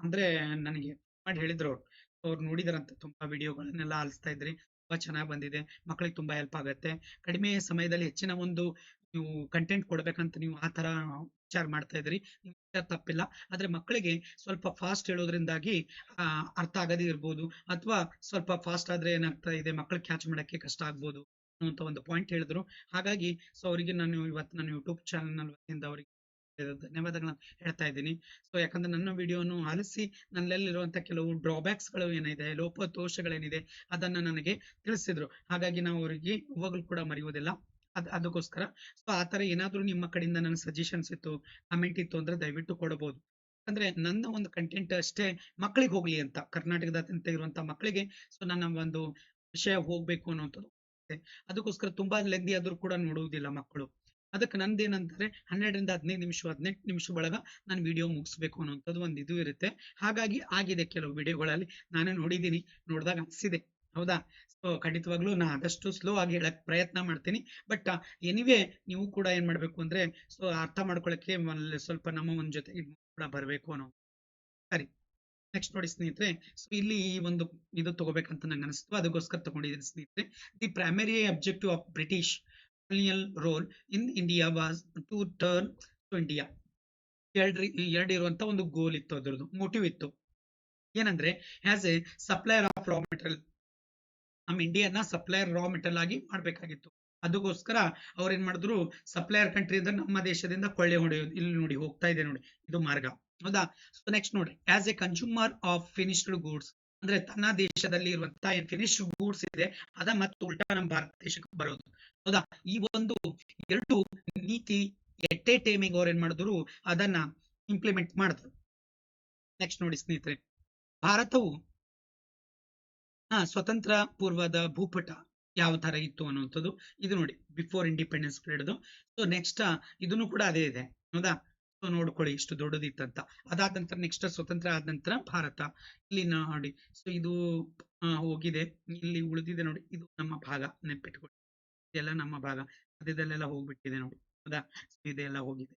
ಅಂದ್ರೆ ನನಗೆ ಮಾಡಿ ಹೇಳಿದ್ರು ಅವ್ರು. ಅವ್ರು ನೋಡಿದಾರಂತ ತುಂಬಾ ವಿಡಿಯೋಗಳನ್ನೆಲ್ಲ ಆಲಿಸ್ತಾ ಇದ್ರಿ. ತುಂಬಾ ಚೆನ್ನಾಗಿ ಬಂದಿದೆ. ಮಕ್ಕಳಿಗೆ ತುಂಬಾ ಹೆಲ್ಪ್ ಆಗುತ್ತೆ. ಕಡಿಮೆ ಸಮಯದಲ್ಲಿ ಹೆಚ್ಚಿನ ಒಂದು ನೀವು ಕಂಟೆಂಟ್ ಕೊಡ್ಬೇಕಂತ ನೀವು ಆ ತರ ವಿಚಾರ ಮಾಡ್ತಾ ಇದ್ರಿ. ತಪ್ಪಿಲ್ಲ. ಆದ್ರೆ ಮಕ್ಕಳಿಗೆ ಸ್ವಲ್ಪ ಫಾಸ್ಟ್ ಹೇಳೋದ್ರಿಂದಾಗಿ ಅರ್ಥ ಆಗದೇ ಇರ್ಬೋದು. ಅಥವಾ ಸ್ವಲ್ಪ ಫಾಸ್ಟ್ ಆದ್ರೆ ಏನಾಗ್ತಾ ಇದೆ? ಮಕ್ಕಳು ಕ್ಯಾಚ್ ಮಾಡಕ್ಕೆ ಕಷ್ಟ ಆಗ್ಬೋದು. ಅನ್ನುವಂತ ಒಂದು ಪಾಯಿಂಟ್ ಹೇಳಿದ್ರು. ಹಾಗಾಗಿ ಸೊ ಅವರಿಗೆ ನಾನು ಇವತ್ತು ನನ್ನ ಯೂಟ್ಯೂಬ್ ಚಾನಲ್ ವತಿಯಿಂದ ಅವರಿಗೆ ಧನ್ಯವಾದಗಳನ್ನ ಹೇಳ್ತಾ ಇದ್ದೀನಿ. ಸೊ ಯಾಕಂದ್ರೆ ನನ್ನ ವಿಡಿಯೋನು ಆಲಿಸಿ ನನ್ನಲ್ಲಿರುವಂತ ಕೆಲವು ಡ್ರಾಬ್ಯಾಕ್ಸ್ಗಳು ಏನಿದೆ, ಲೋಪದೋಷಗಳೇನಿದೆ ಅದನ್ನ ನನಗೆ ತಿಳಿಸಿದ್ರು. ಹಾಗಾಗಿ ನಾವು ಅವರಿಗೆ ಇವಾಗಲೂ ಕೂಡ ಮರೆಯುವುದಿಲ್ಲ. ಅದ್ ಅದಕ್ಕೋಸ್ಕರ ಸೊ ಆ ತರ ಏನಾದ್ರೂ ನಿಮ್ಮ ಕಡೆಯಿಂದ ನನ್ನ ಸಜೆಷನ್ಸ್ ಇತ್ತು ಕಮೆಂಟ್ ಇತ್ತು ಅಂದ್ರೆ ದಯವಿಟ್ಟು ಕೊಡಬಹುದು. ಅಂದ್ರೆ ನನ್ನ ಒಂದು ಕಂಟೆಂಟ್ ಅಷ್ಟೇ ಮಕ್ಕಳಿಗೆ ಹೋಗ್ಲಿ ಅಂತ, ಕರ್ನಾಟಕದಾದ್ಯಂತ ಇರುವಂತ ಮಕ್ಕಳಿಗೆ ಸೊ ನನ್ನ ಒಂದು ವಿಷಯ ಹೋಗ್ಬೇಕು ಅನ್ನೋಂಥದ್ದು ಇದೆ. ಅದಕ್ಕೋಸ್ಕರ ತುಂಬಾ ಲೆಂದಿ ಆದ್ರೂ ಕೂಡ ನೋಡುವುದಿಲ್ಲ ಮಕ್ಕಳು. ಅದಕ್ಕೆ ನಂದೇನಂತಾರೆ ಹನ್ನೆರಡರಿಂದ ಹದಿನೈದು ನಿಮಿಷ, ಹದಿನೆಂಟು ನಿಮಿಷ ಒಳಗ ನಾನು ವಿಡಿಯೋ ಮುಗಿಸ್ಬೇಕು ಅನ್ನೋಂಥದ್ದು ಒಂದು ಇದು ಇರುತ್ತೆ. ಹಾಗಾಗಿ ಆಗಿದೆ ಕೆಲವು ವಿಡಿಯೋಗಳಲ್ಲಿ ನಾನೇ ನೋಡಿದ್ದೀನಿ. ನೋಡಿದಾಗ ಅನಿಸಿದೆ. ಹೌದಾ? ಸೊ ಖಂಡಿತವಾಗ್ಲೂ ನಾ ಆದಷ್ಟು ಸ್ಲೋ ಆಗಿ ಹೇಳಕ್ ಪ್ರಯತ್ನ ಮಾಡ್ತೀನಿ. ಬಟ್ ಎನಿವೇ ನೀವು ಕೂಡ ಏನ್ ಮಾಡ್ಬೇಕು ಅಂದ್ರೆ ಸೊ ಅರ್ಥ ಮಾಡ್ಕೊಳಕ್ಕೆ ಸ್ವಲ್ಪ ನಮ್ಮ ಒಂದ್ ಜೊತೆ ಕೂಡ ಬರಬೇಕು ಅನ್ನೋ ಸರಿ. ನೆಕ್ಸ್ಟ್ ನೋಡಿ ಸ್ನೇಹಿತರೆ ಇಲ್ಲಿ ಈ ಒಂದು ಇದು ತಗೋಬೇಕಂತ ನಂಗೆ ಅನಿಸ್ತು. ಅದಕ್ಕೋಸ್ಕರ ತಗೊಂಡಿದ್ದೀನಿ ಸ್ನೇಹಿತರೆ. The primary objective of British colonial rule in India was to turn to India ಎರಡು ಎರಡು ಇರುವಂತ ಒಂದು ಗೋಲ್ ಇತ್ತು ಅದರದ್ದು ಮೋಟಿವ್ ಇತ್ತು. ಏನಂದ್ರೆ as a supplier of raw material ನಮ್ಮ ಇಂಡಿಯಾನ ಸಪ್ಲೈಯರ್ ರಾ ಮೆಟೀರಿಯಲ್ ಆಗಿ ಮಾಡಬೇಕಾಗಿತ್ತು. ಅದಕ್ಕೋಸ್ಕರ ಅವ್ರು ಏನ್ ಮಾಡಿದ್ರು ಸಪ್ಲೈಯರ್ ಕಂಟ್ರಿಯಿಂದ ನಮ್ಮ ದೇಶದಿಂದ ಕೊಳ್ಳೆ ಹೊಡೆಯೋದು. ಇಲ್ಲಿ ನೋಡಿ, ಹೋಗ್ತಾ ಇದೆ ನೋಡಿ, ಇದು ಮಾರ್ಗ. ಹೌದಾ? ಸೊ ನೆಕ್ಸ್ಟ್ ನೋಡಿ as a consumer of finished goods ಅಂದ್ರೆ ತನ್ನ ದೇಶದಲ್ಲಿ ಇರುವಂತಹ ಏನ್ ಫಿನಿಶ್ ಗೂಡ್ಸ್ ಇದೆ, ಅದ ಮತ್ತೆ ಉಲ್ಟಾ ನಮ್ಮ ಭಾರತ ದೇಶಕ್ಕೆ ಬರೋದು. ಹೌದಾ? ಈ ಒಂದು ಎರಡು ನೀತಿ ಎಟ್ಟೆ ಟೈಮಿಗೆ ಅವ್ರು ಏನ್ ಮಾಡಿದ್ರು, ಅದನ್ನ ಇಂಪ್ಲಿಮೆಂಟ್ ಮಾಡಿದ್ರು. ನೆಕ್ಸ್ಟ್ ನೋಡಿ ಸ್ನೇಹಿತರೆ. ಭಾರತವು ಹಾ ಸ್ವತಂತ್ರ ಪೂರ್ವದ ಭೂಪಟ ಯಾವ ತರ ಇತ್ತು ಅನ್ನುವಂಥದ್ದು. ಇದು ನೋಡಿ before independence period so next ಇದನ್ನು ಕೂಡ ಅದೇ ಇದೆ. ಹೌದಾ? ನೋಡ್ಕೊಳ್ಳಿ, ಇಷ್ಟು ದೊಡ್ಡದಿತ್ತಂತ ಅದಾದ ನಂತರ ನೆಕ್ಸ್ಟ್ ಸ್ವತಂತ್ರ ಆದ ನಂತರ ಭಾರತ. ಇಲ್ಲಿ ನೋಡಿ. ಸೊ ಇದು ಹೋಗಿದೆ. ಇಲ್ಲಿ ಉಳಿದಿದೆ ನೋಡಿ. ಇದು ನಮ್ಮ ಭಾಗ. ನೆನ್ಪಿಟ್ಕೊಳ್ಳಿ. ಇದೆಲ್ಲ ನಮ್ಮ ಭಾಗ. ಮಧ್ಯದಲ್ಲೆಲ್ಲ ಹೋಗ್ಬಿಟ್ಟಿದೆ ನೋಡಿ. ಹೌದಾ? ಇದೆಲ್ಲ ಹೋಗಿದೆ.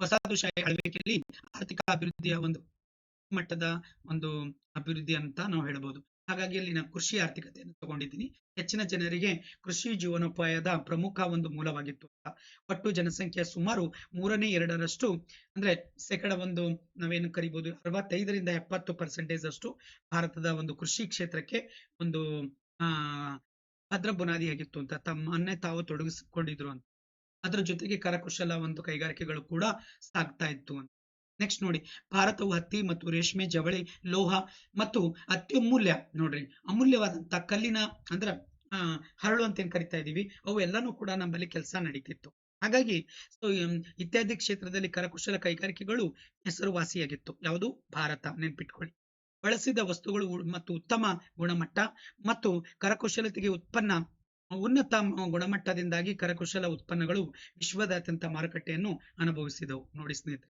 ವಸಾಹತುಶಾಹಿ ಆಳ್ವಿಕೆಯಲ್ಲಿ ಆರ್ಥಿಕ ಅಭಿವೃದ್ಧಿಯ ಒಂದು ಮಟ್ಟದ ಒಂದು ಅಭಿವೃದ್ಧಿ ಅಂತ ನಾವು ಹೇಳ್ಬೋದು. ಹಾಗಾಗಿ ಅಲ್ಲಿ ನಾನು ಕೃಷಿ ಆರ್ಥಿಕತೆಯನ್ನು ತಗೊಂಡಿದ್ದೀನಿ. ಹೆಚ್ಚಿನ ಜನರಿಗೆ ಕೃಷಿ ಜೀವನೋಪಾಯದ ಪ್ರಮುಖ ಒಂದು ಮೂಲವಾಗಿತ್ತು ಅಂತ. ಒಟ್ಟು ಜನಸಂಖ್ಯೆ ಸುಮಾರು ಮೂರನೇ ಎರಡರಷ್ಟು, ಅಂದ್ರೆ ಶೇಕಡ ಒಂದು ನಾವೇನು ಕರಿಬಹುದು ಅರವತ್ತೈದರಿಂದ ಎಪ್ಪತ್ತು ಪರ್ಸೆಂಟೇಜ್ ಅಷ್ಟು ಭಾರತದ ಒಂದು ಕೃಷಿ ಕ್ಷೇತ್ರಕ್ಕೆ ಒಂದು, ಆ, ಭದ್ರ ಬುನಾದಿಯಾಗಿತ್ತು ಅಂತ ತಮ್ಮನ್ನೇ ತಾವು ತೊಡಗಿಸಿಕೊಂಡಿದ್ರು ಅಂತ. ಅದರ ಜೊತೆಗೆ ಕರಕುಶಲ ಒಂದು ಕೈಗಾರಿಕೆಗಳು ಕೂಡ ಸಾಗ್ತಾ ಇತ್ತು ಅಂತ. ನೆಕ್ಸ್ಟ್ ನೋಡಿ, ಭಾರತವು ಹತ್ತಿ ಮತ್ತು ರೇಷ್ಮೆ, ಜವಳಿ, ಲೋಹ ಮತ್ತು ಅತ್ಯಮೂಲ್ಯ ನೋಡ್ರಿ. ಅಮೂಲ್ಯವಾದಂತ ಕಲ್ಲಿನ ಅಂದ್ರ ಹರಳು ಅಂತ ಏನ್ ಕರಿತಾ ಇದೀವಿ? ಅವು ಎಲ್ಲಾನು ಕೂಡ ನಮ್ಮಲ್ಲಿ ಕೆಲಸ ನಡೀತಿತ್ತು. ಹಾಗಾಗಿ ಇತ್ಯಾದಿ ಕ್ಷೇತ್ರದಲ್ಲಿ ಕರಕುಶಲ ಕೈಗಾರಿಕೆಗಳು ಹೆಸರುವಾಸಿಯಾಗಿತ್ತು. ಯಾವುದು? ಭಾರತ, ನೆನ್ಪಿಟ್ಕೊಳ್ಳಿ. ಬಳಸಿದ ವಸ್ತುಗಳು ಮತ್ತು ಉತ್ತಮ ಗುಣಮಟ್ಟ ಮತ್ತು ಕರಕುಶಲತೆಗೆ ಉತ್ಪನ್ನ, ಉನ್ನತ ಗುಣಮಟ್ಟದಿಂದಾಗಿ ಕರಕುಶಲ ಉತ್ಪನ್ನಗಳು ವಿಶ್ವದಾದ್ಯಂತ ಮಾರುಕಟ್ಟೆಯನ್ನು ಅನುಭವಿಸಿದವು. ನೋಡಿ ಸ್ನೇಹಿತರೆ.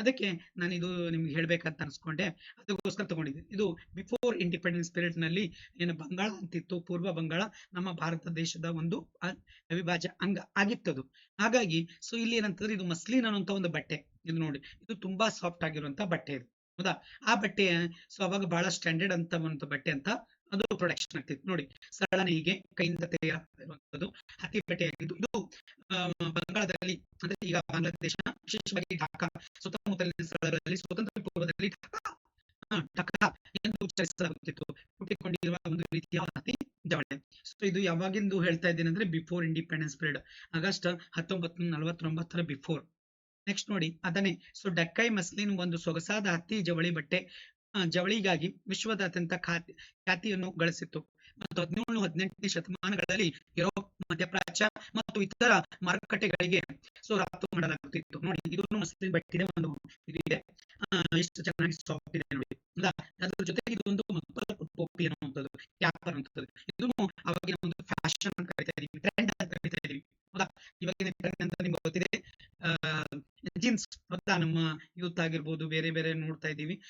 ಅದಕ್ಕೆ ನಾನು ಇದು ನಿಮ್ಗೆ ಹೇಳ್ಬೇಕಂತ ಅನ್ಸ್ಕೊಂಡೆ. ಅದಕ್ಕೋಸ್ಕರ ತಗೊಂಡಿದ್ದೆ. ಇದು ಬಿಫೋರ್ ಇಂಡಿಪೆಂಡೆನ್ಸ್ ಪೀರಿಯಡ್ನಲ್ಲಿ ಏನು ಬಂಗಾಳ ಅಂತಿತ್ತು, ಪೂರ್ವ ಬಂಗಾಳ ನಮ್ಮ ಭಾರತ ದೇಶದ ಒಂದು ಅವಿಭಾಜ್ಯ ಅಂಗ ಆಗಿತ್ತದು. ಹಾಗಾಗಿ ಸೊ ಇಲ್ಲಿ ಏನಂತಂದ್ರೆ ಇದು ಮಸ್ಲಿನ್ ಅನ್ನುವಂತ ಒಂದು ಬಟ್ಟೆ. ಇದು ನೋಡಿ, ಇದು ತುಂಬಾ ಸಾಫ್ಟ್ ಆಗಿರುವಂತ ಬಟ್ಟೆ ಇದು. ಹೌದಾ? ಆ ಬಟ್ಟೆ ಸೊ ಅವಾಗ ಬಹಳ ಸ್ಟ್ಯಾಂಡರ್ಡ್ ಅಂತ ಒಂದು ಬಟ್ಟೆ ಅಂತ ಅದು ಪ್ರೊಡಕ್ಷನ್ ಆಗ್ತಿತ್ತು. ನೋಡಿ ಸರಳ ಹೀಗೆ ಕೈಯಿಂದ ತೆಗೆಯುವಂಥದ್ದು ಹತ್ತಿ ಬಟ್ಟೆ ಆಗಿದ್ದು ಇದು ಬಂಗಾಳದಲ್ಲಿ, ಅಂದ್ರೆ ಈಗ ಬಾಂಗ್ಲಾದೇಶ, ವಿಶೇಷವಾಗಿ ಢಾಕಾ, ಸುತ್ತಮುತ್ತಲಿನ ಸ್ಥಳಗಳಲ್ಲಿ ಸ್ವತಂತ್ರ ಪೂರ್ವದಲ್ಲಿ ಢಾಕಾ ಎಂದು ಉಚ್ಚರಿಸಲಾಗುತ್ತಿತ್ತು ಹುಟ್ಟಿಕೊಂಡಿರುವ ಒಂದು ರೀತಿಯ ಹತ್ತಿ ಜವಳಿ. ಸೊ ಇದು ಯಾವಾಗಿಂದು ಹೇಳ್ತಾ ಇದ್ದೇನೆ ಅಂದ್ರೆ ಬಿಫೋರ್ ಇಂಡಿಪೆಂಡೆನ್ಸ್ ಪೀರಿಯಡ್ ಆಗಸ್ಟ್ ಹತ್ತೊಂಬತ್ತು ನಲವತ್ತೊಂಬತ್ತರ ಬಿಫೋರ್ ನೆಕ್ಸ್ಟ್ ನೋಡಿ, ಅದನ್ನೇ. ಸೊ ಡಕ್ಕೈ ಮಸ್ಲಿನ್ ಒಂದು ಸೊಗಸಾದ ಹತ್ತಿ, ಜವಳಿ ಬಟ್ಟೆ ಜವಳಿಗಾಗಿ ವಿಶ್ವದಾದ್ಯಂತ ಖ್ಯಾತಿ ಖ್ಯಾತಿಯನ್ನು ಗಳಿಸಿತ್ತು. ಮತ್ತು ಹದಿನೇಳು, ಹದಿನೆಂಟನೇ ಶತಮಾನಗಳಲ್ಲಿ ಯುರೋಪ್, ಮಧ್ಯಪ್ರಾಚ್ಯ ಮತ್ತು ಇತರ ಮಾರುಕಟ್ಟೆಗಳಿಗೆ ಸೊ ರಫ್ತು ಮಾಡಲಾಗುತ್ತಿತ್ತು. ನೋಡಿ ಇದನ್ನು ಮಸ್ಲಿನ್ ಬಟ್ಟಿದೆ ಒಂದು ಇದು ಇದೆ ಎಷ್ಟು ಚೆನ್ನಾಗಿ ಸಾಫ್ಟ್ ಇದೆ ನೋಡಿ? ಅದ್ರ ಜೊತೆಗೆ ಇದೊಂದು ಮಕ್ಕಳ ಟೋಪಿ ಅನ್ನುವಂಥದ್ದು ಕ್ಯಾಪ್ ಅನ್ನುವಂಥದ್ದು. ಇದನ್ನು ಅವಾಗಿನ ಒಂದು ಫ್ಯಾಷನ್ ಅಂತ ಕರಿತಾ ಇದೀವಿ ಟ್ರೆಂಡ್ ಅಂತ ಕರಿತಾ ಇದೀವಿ. ಹೌದಾ ಇವಾಗಿನ ಟ್ರೆಂಡ್ ಅಂತ ನಿಮ್ಗೆ ಗೊತ್ತಿದೆ. ಜೀನ್ಸ್ ಹೌದಾ ನಮ್ಮ ಆಗಿರ್ಬೋದು ಬೇರೆ ಬೇರೆ ನೋಡ್ತಾ ಇದೀವಿ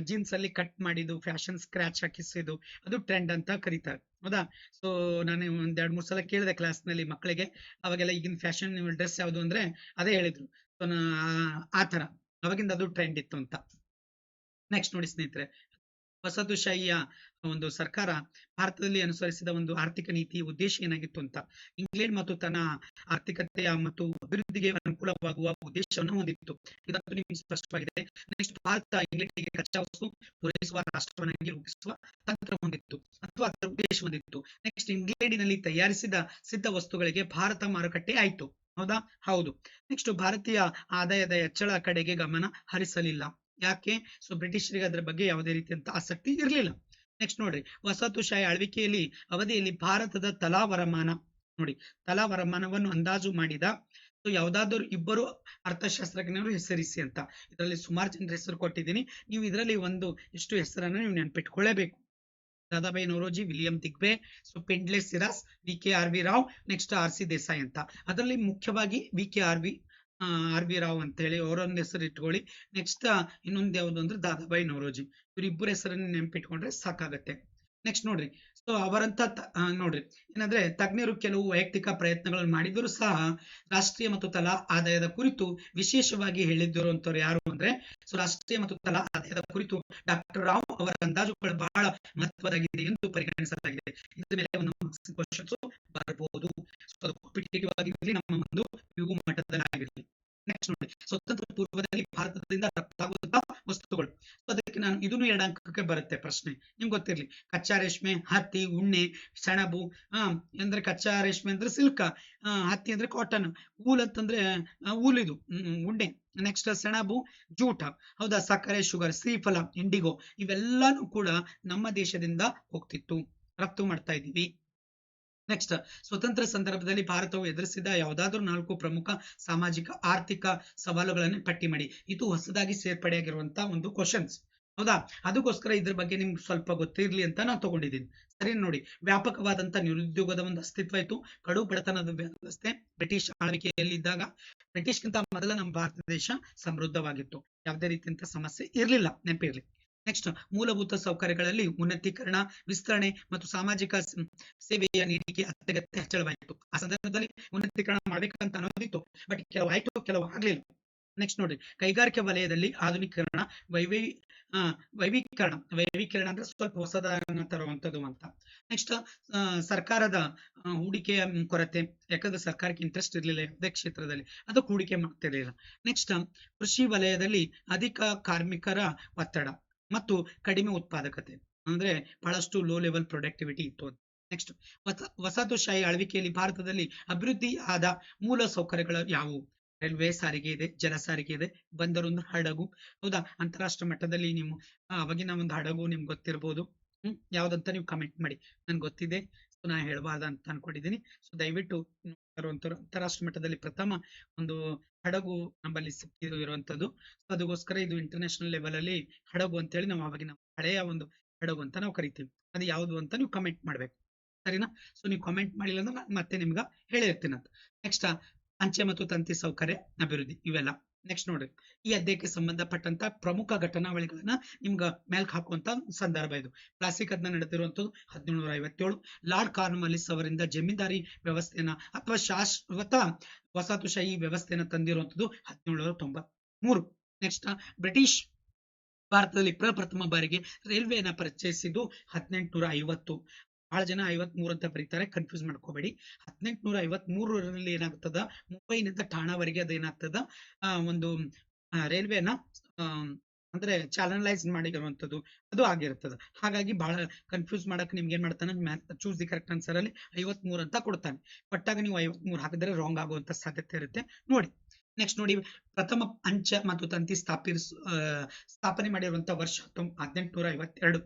ಜೀನ್ಸ್ ಅಲ್ಲಿ ಕಟ್ ಮಾಡಿದ್ದು ಫ್ಯಾಷನ್ ಸ್ಕ್ರಾಚ್ ಹಾಕಿಸಿದ್ದು ಅದು ಟ್ರೆಂಡ್ ಅಂತ ಕರೀತಾರೆ. ಹೌದಾ? ಸೊ ನಾನು ಒಂದ್ ಎರಡ್ ಮೂರ್ ಸಲ ಕೇಳಿದೆ ಕ್ಲಾಸ್ನಲ್ಲಿ ಮಕ್ಕಳಿಗೆ, ಅವಾಗೆಲ್ಲ ಈಗಿನ ಫ್ಯಾಷನ್ ಡ್ರೆಸ್ ಯಾವುದು ಅಂದ್ರೆ ಅದೇ ಹೇಳಿದ್ರು. ಸೊ ಆ ಅವಾಗಿಂದ ಅದು ಟ್ರೆಂಡ್ ಇತ್ತು ಅಂತ. ನೆಕ್ಸ್ಟ್ ನೋಡಿ ಸ್ನೇಹಿತರೆ. ವಸಾಹತುಶಾಹಿಯ ಒಂದು ಸರ್ಕಾರ ಭಾರತದಲ್ಲಿ ಅನುಸರಿಸಿದ ಒಂದು ಆರ್ಥಿಕ ನೀತಿ ಉದ್ದೇಶ ಏನಾಗಿತ್ತು ಅಂತ ಇಂಗ್ಲೆಂಡ್ ಮತ್ತು ತನ್ನ ಆರ್ಥಿಕತೆಯ ಮತ್ತು ಅಭಿವೃದ್ಧಿಗೆ ಅನುಕೂಲವಾಗುವ ಉದ್ದೇಶವನ್ನು ಹೊಂದಿತ್ತು. ಇದಂತೂ ನಿಮ್ಗೆ ಸ್ಪಷ್ಟವಾಗಿದೆ. ನೆಕ್ಸ್ಟ್ ಭಾರತ ಇಂಗ್ಲೆಂಡಿಗೆ ಕಚ್ಚಾ ವಸ್ತು ಪೂರೈಸುವ, ರಾಷ್ಟ್ರವನ್ನಾಗಿ ರೂಪಿಸುವ ತಂತ್ರ ಹೊಂದಿತ್ತು ಅಥವಾ ಅದರ ಉದ್ದೇಶ ಹೊಂದಿತ್ತು. ನೆಕ್ಸ್ಟ್ ಇಂಗ್ಲೆಂಡಿನಲ್ಲಿ ತಯಾರಿಸಿದ ಸಿದ್ಧ ವಸ್ತುಗಳಿಗೆ ಭಾರತ ಮಾರುಕಟ್ಟೆ ಆಯ್ತು. ಹೌದಾ? ಹೌದು. ನೆಕ್ಸ್ಟ್ ಭಾರತೀಯ ಆದಾಯದ ಹೆಚ್ಚಳ ಕಡೆಗೆ ಗಮನ ಹರಿಸಲಿಲ್ಲ. ಯಾಕೆ? ಸೊ ಬ್ರಿಟಿಷರಿಗೆ ಅದರ ಬಗ್ಗೆ ಯಾವುದೇ ರೀತಿಯಂತ ಆಸಕ್ತಿ ಇರಲಿಲ್ಲ. ನೆಕ್ಸ್ಟ್ ನೋಡ್ರಿ. ವಸತುಶಾಹಿ ಆಳ್ವಿಕೆಯಲ್ಲಿ ಅವಧಿಯಲ್ಲಿ ಭಾರತದ ತಲಾ ವರಮಾನ. ನೋಡಿ, ತಲಾ ವರಮಾನವನ್ನು ಅಂದಾಜು ಮಾಡಿದ ಯಾವ್ದಾದ್ರು ಇಬ್ಬರು ಅರ್ಥಶಾಸ್ತ್ರಜ್ಞರು ಹೆಸರಿಸಿ ಅಂತ. ಇದರಲ್ಲಿ ಸುಮಾರು ಜನರ ಹೆಸರು ಕೊಟ್ಟಿದ್ದೀನಿ. ನೀವು ಇದರಲ್ಲಿ ಒಂದು ಇಷ್ಟು ಹೆಸರನ್ನು ನೀವು ನೆನ್ಪಿಟ್ಕೊಳ್ಳೇಬೇಕು Dadabhai Naoroji William Digby so Findlay Shirras, V K R V Rao, next R C Desai ಅಂತ. ಅದರಲ್ಲಿ ಮುಖ್ಯವಾಗಿ V K R V R B Rao ಅಂತ ಹೇಳಿ ಅವರೊಂದು ಹೆಸರು ಇಟ್ಕೊಳ್ಳಿ. ನೆಕ್ಸ್ಟ್ ಇನ್ನೊಂದು ಯಾವುದು ಅಂದ್ರೆ ದಾದಾಬಾಯಿ ನವರೋಜಿ. ಇವರಿಬ್ಬರ ಹೆಸರನ್ನು ನೆನಪಿಟ್ಕೊಂಡ್ರೆ ಸಾಕಾಗತ್ತೆ. ನೆಕ್ಸ್ಟ್ ನೋಡ್ರಿ. ಸೊ ಅವರಂತ ನೋಡ್ರಿ. ಏನಂದ್ರೆ, ತಜ್ಞರು ಕೆಲವು ವೈಯಕ್ತಿಕ ಪ್ರಯತ್ನಗಳನ್ನು ಮಾಡಿದರೂ ಸಹ, ರಾಷ್ಟ್ರೀಯ ಮತ್ತು ತಲಾ ಆದಾಯದ ಕುರಿತು ವಿಶೇಷವಾಗಿ ಹೇಳಿದ್ದರು ಅಂತವ್ರು ಯಾರು ಅಂದ್ರೆ, ಸೊ, ರಾಷ್ಟ್ರೀಯ ಮತ್ತು ತಲಾ ಆದಾಯದ ಕುರಿತು ಡಾಕ್ಟರ್ ರಾವ್ ಅವರ ಅಂದಾಜುಗಳು ಬಹಳ ಮಹತ್ವದಾಗಿದೆ ಎಂದು ಪರಿಗಣಿಸಲಾಗಿದೆ. ಇದರ ಮೇಲೆ ಒಂದು ಬರಬಹುದು ಸೊ ಅದು ಕಾಂಪಿಟೇಟಿವ್ ಆಗಿರಲಿ ನಮ್ಮ ಒಂದು ಮಟ್ಟದಲ್ಲಿ ನೆಕ್ಸ್ಟ್ ನೋಡಿ. ಸ್ವತಂತ್ರ ಪೂರ್ವದಲ್ಲಿ ಭಾರತದಿಂದ ರಫ್ತಾಗುವಂತಹ ವಸ್ತುಗಳು. ಅದಕ್ಕೆ ನಾನು ಇದನ್ನು ಎರಡು ಅಂಕಕ್ಕೆ ಬರುತ್ತೆ ಪ್ರಶ್ನೆ. ನಿಮ್ಗೆ ಗೊತ್ತಿರ್ಲಿ. ಕಚ್ಚಾ ರೇಷ್ಮೆ, ಹತ್ತಿ, ಉಣ್ಣೆ, ಸೆಣಬು, ಆ, ಅಂದ್ರೆ ಕಚ್ಚಾ ರೇಷ್ಮೆ ಅಂದ್ರೆ ಸಿಲ್ಕ ಹತ್ತಿ ಅಂದ್ರೆ ಕಾಟನ್ ಊಲ್ ಅಂತಂದ್ರೆ ಊಲ್ ಇದು ಉಣ್ಣೆ. ನೆಕ್ಸ್ಟ್ ಸೆಣಬು, ಜೂಟ. ಹೌದಾ? ಸಕ್ಕರೆ, ಶುಗರ್, ಶ್ರೀಫಲ, ಇಂಡಿಗೋ. ಇವೆಲ್ಲಾನು ಕೂಡ ನಮ್ಮ ದೇಶದಿಂದ ಹೋಗ್ತಿತ್ತು. ರಫ್ತು ಮಾಡ್ತಾ ಇದೀವಿ ನೆಕ್ಸ್ಟ್ ಸ್ವತಂತ್ರ ಸಂದರ್ಭದಲ್ಲಿ ಭಾರತವು ಎದುರಿಸಿದ ಯಾವುದಾದ್ರೂ ನಾಲ್ಕು ಪ್ರಮುಖ ಸಾಮಾಜಿಕ, ಆರ್ಥಿಕ ಸವಾಲುಗಳನ್ನು ಪಟ್ಟಿ ಮಾಡಿ. ಇದು ಹೊಸದಾಗಿ ಸೇರ್ಪಡೆಯಾಗಿರುವಂತಹ ಒಂದು ಕ್ವಶನ್ಸ್ ಹೌದಾ? ಅದಕ್ಕೋಸ್ಕರ ಇದ್ರ ಬಗ್ಗೆ ನಿಮ್ಗೆ ಸ್ವಲ್ಪ ಗೊತ್ತಿರ್ಲಿ ಅಂತ ನಾನು ತಗೊಂಡಿದ್ದೀನಿ. ಸರಿ ನೋಡಿ. ವ್ಯಾಪಕವಾದಂತ ನಿರುದ್ಯೋಗದ ಒಂದು ಅಸ್ತಿತ್ವ ಇತ್ತು. ಕಡು ಬಡತನದ ವ್ಯವಸ್ಥೆ ಬ್ರಿಟಿಷ್ ಆಳ್ವಿಕೆಯಲ್ಲಿ ಇದ್ದಾಗ ಬ್ರಿಟಿಷ್ಗಿಂತ ಮೊದಲ ನಮ್ಮ ಭಾರತ ದೇಶ ಸಮೃದ್ಧವಾಗಿತ್ತು. ಯಾವುದೇ ರೀತಿಯಂತ ಸಮಸ್ಯೆ ಇರಲಿಲ್ಲ. ನೆನಪಿರ್ಲಿ. ನೆಕ್ಸ್ಟ್ ಮೂಲಭೂತ ಸೌಕರ್ಯಗಳಲ್ಲಿ ಉನ್ನತೀಕರಣ, ವಿಸ್ತರಣೆ ಮತ್ತು ಸಾಮಾಜಿಕ ಸೇವೆಯ ನೀಡಿಕೆ ಅತ್ಯಗತ್ಯ ಹೆಚ್ಚಳವಾಯಿತು. ಆ ಸಂದರ್ಭದಲ್ಲಿ ಉನ್ನತೀಕರಣ ಮಾಡ್ಬೇಕಂತ ಅನ್ನೋದಿತ್ತು ಬಟ್ ಕೆಲವು ಆಯ್ತು, ಕೆಲವು ಆಗ್ಲಿಲ್ಲ. ನೆಕ್ಸ್ಟ್ ನೋಡ್ರಿ, ಕೈಗಾರಿಕೆ ವಲಯದಲ್ಲಿ ಆಧುನೀಕರಣ, ವೈವಿ ವೈವೀಕರಣ ವೈವೀಕರಣ ಅಂದ್ರೆ ಸ್ವಲ್ಪ ಹೊಸದನ್ನ ತರುವಂತದ್ದು ಅಂತ. ನೆಕ್ಸ್ಟ್ ಸರ್ಕಾರದ ಹೂಡಿಕೆಯ ಕೊರತೆ, ಯಾಕಂದ್ರೆ ಸರ್ಕಾರಕ್ಕೆ ಇಂಟ್ರೆಸ್ಟ್ ಇರಲಿಲ್ಲ ಯಾವುದೇ ಕ್ಷೇತ್ರದಲ್ಲಿ, ಅದಕ್ಕೆ ಹೂಡಿಕೆ ಮಾಡ್ತಿರ್ಲಿಲ್ಲ. ನೆಕ್ಸ್ಟ್ ಕೃಷಿ ವಲಯದಲ್ಲಿ ಅಧಿಕ ಕಾರ್ಮಿಕರ ಒತ್ತಡ. ಮತ್ತು ಕಡಿಮೆ ಉತ್ಪಾದಕತೆ. ಅಂದ್ರೆ ಬಹಳಷ್ಟು ಲೋ ಲೆವೆಲ್ ಪ್ರೊಡಕ್ಟಿವಿಟಿ ಇತ್ತು. ನೆಕ್ಸ್ಟ್ ವಸಾಹತುಶಾಹಿ ಆಳ್ವಿಕೆಯಲ್ಲಿ ಭಾರತದಲ್ಲಿ ಅಭಿವೃದ್ಧಿ ಆದ ಮೂಲ ಸೌಕರ್ಯಗಳು ಯಾವುವು? ರೈಲ್ವೆ ಸಾರಿಗೆ ಇದೆ, ಜಲ ಸಾರಿಗೆ ಇದೆ ಒಂದು ಹಡಗು. ಹೌದಾ? ಅಂತಾರಾಷ್ಟ್ರೀಯ ಮಟ್ಟದಲ್ಲಿ ನೀವು ಅವಾಗಿನ ಒಂದು ಹಡಗು ನಿಮ್ಗೆ ಗೊತ್ತಿರ್ಬೋದು. ಹ್ಮ್, ಯಾವ್ದಂತ ನೀವು ಕಮೆಂಟ್ ಮಾಡಿ. ನನ್ಗೆ ಗೊತ್ತಿದೆ, ಸೊ ನಾ ಹೇಳ್ಬಾರ್ದ ಅಂತ ಅನ್ಕೊಂಡಿದ್ದೀನಿ. ಸೊ ದಯವಿಟ್ಟು ಅಂತಾರಾಷ್ಟ್ರೀಯ ಮಟ್ಟದಲ್ಲಿ ಪ್ರಥಮ ಒಂದು ಹಡಗು ನಮ್ಮಲ್ಲಿ ಸಿಕ್ಕಿರೋ ಇರುವಂತದ್ದು ಅದಕ್ಕೋಸ್ಕರ ಇದು ಇಂಟರ್ನ್ಯಾಷನಲ್ ಲೆವೆಲ್ ಅಲ್ಲಿ ಹಡಗು ಅಂತೇಳಿ ನಾವು ಅವಾಗಿನ ಹಳೆಯ ಒಂದು ಹಡಗು ಅಂತ ನಾವು ಕರಿತೀವಿ. ಅದು ಯಾವುದು ಅಂತ ನೀವು ಕಮೆಂಟ್ ಮಾಡ್ಬೇಕು. ಸರಿನಾ? ಸೊ ನೀವು ಕಮೆಂಟ್ ಮಾಡಿಲ್ಲ ಅಂದ್ರೆ ನಾನು ಮತ್ತೆ ನಿಮ್ಗೆ ಹೇಳಿರ್ತೀನಿ ಅಂತ ನೆಕ್ಸ್ಟ್ ಅಂಚೆ ಮತ್ತು ತಂತಿ ಸೌಕರ್ಯ, ಅಭಿವೃದ್ಧಿ ಇವೆಲ್ಲ. ನೆಕ್ಸ್ಟ್ ನೋಡ್ರಿ. ಈ ಅಧ್ಯಾಯಕ್ಕೆ ಸಂಬಂಧಪಟ್ಟಂತ ಪ್ರಮುಖ ಘಟನಾವಳಿಗಳನ್ನ ನಿಮ್ಗ ಮೇಲ್ಕ್ ಹಾಕುವಂತ ಸಂದರ್ಭ ಇದು. ಪ್ಲಾಸ್ಟಿಕ್ ಅದನ್ನ ನಡೆದಿರುವಂತದ್ದು ಹದಿನೇಳುನೂರ ಐವತ್ತೇಳು ಲಾರ್ಡ್ ಕಾರ್ನ್ವಾಲಿಸ್ ಅವರಿಂದ ಜಮೀನ್ದಾರಿ ವ್ಯವಸ್ಥೆಯನ್ನ ಅಥವಾ ಶಾಶ್ವತ ವಸಾತುಶಾಹಿ ವ್ಯವಸ್ಥೆಯನ್ನ ತಂದಿರುವಂತದ್ದು ಹದಿನೇಳುನೂರ ತೊಂಬತ್ ಮೂರು ನೆಕ್ಸ್ಟ್ ಬ್ರಿಟಿಷ್ ಭಾರತದಲ್ಲಿ ಪ್ರಪ್ರಥಮ ಬಾರಿಗೆ ರೈಲ್ವೆಯನ್ನ ಪರಿಚಯಿಸಿದ್ದು ಹದಿನೆಂಟುನೂರ ಐವತ್ತು ಬಹಳ ಜನ ಐವತ್ ಮೂರು ಅಂತ ಬರೀತಾರೆ ಕನ್ಫ್ಯೂಸ್ ಮಾಡ್ಕೋಬೇಡಿ. ಹದಿನೆಂಟುನೂರ ಐವತ್ ಮೂರರಲ್ಲಿ ಏನಾಗ್ತದ, ಮುಂಬೈನಿಂದ ಠಾಣಾವರೆಗೆ ಅದೇನಾಗ್ತದ ಆ, ಒಂದು ರೈಲ್ವೆನ ಅಂದ್ರೆ ಚಾಲನಲೈಸ್ ಮಾಡಿರುವಂತದ್ದು ಅದು ಆಗಿರ್ತದ. ಹಾಗಾಗಿ ಬಹಳ ಕನ್ಫ್ಯೂಸ್ ಮಾಡಕ್ ನಿಮ್ಗೆ ಏನ್ ಮಾಡ್ತಾನೆ ಚೂಸ್ ದಿ ಕರೆಕ್ಟ್ ಆನ್ಸರ್ ಅಲ್ಲಿ ಐವತ್ ಮೂರ್ ಅಂತ ಕೊಡ್ತಾನೆ. ಕೊಟ್ಟಾಗ ನೀವು ಐವತ್ ಮೂರ್ ಹಾಕಿದ್ರೆ ರಾಂಗ್ ಆಗುವಂತ ಸಾಧ್ಯತೆ ಇರುತ್ತೆ. ನೋಡಿ ನೆಕ್ಸ್ಟ್ ನೋಡಿ, ಪ್ರಥಮ ಅಂಚ ಮತ್ತು ತಂತಿ ಸ್ಥಾಪಿಸ್ ಸ್ಥಾಪನೆ ಮಾಡಿರುವಂತ ವರ್ಷ ಹದಿನೆಂಟುನೂರ ಐವತ್ತೆರಡು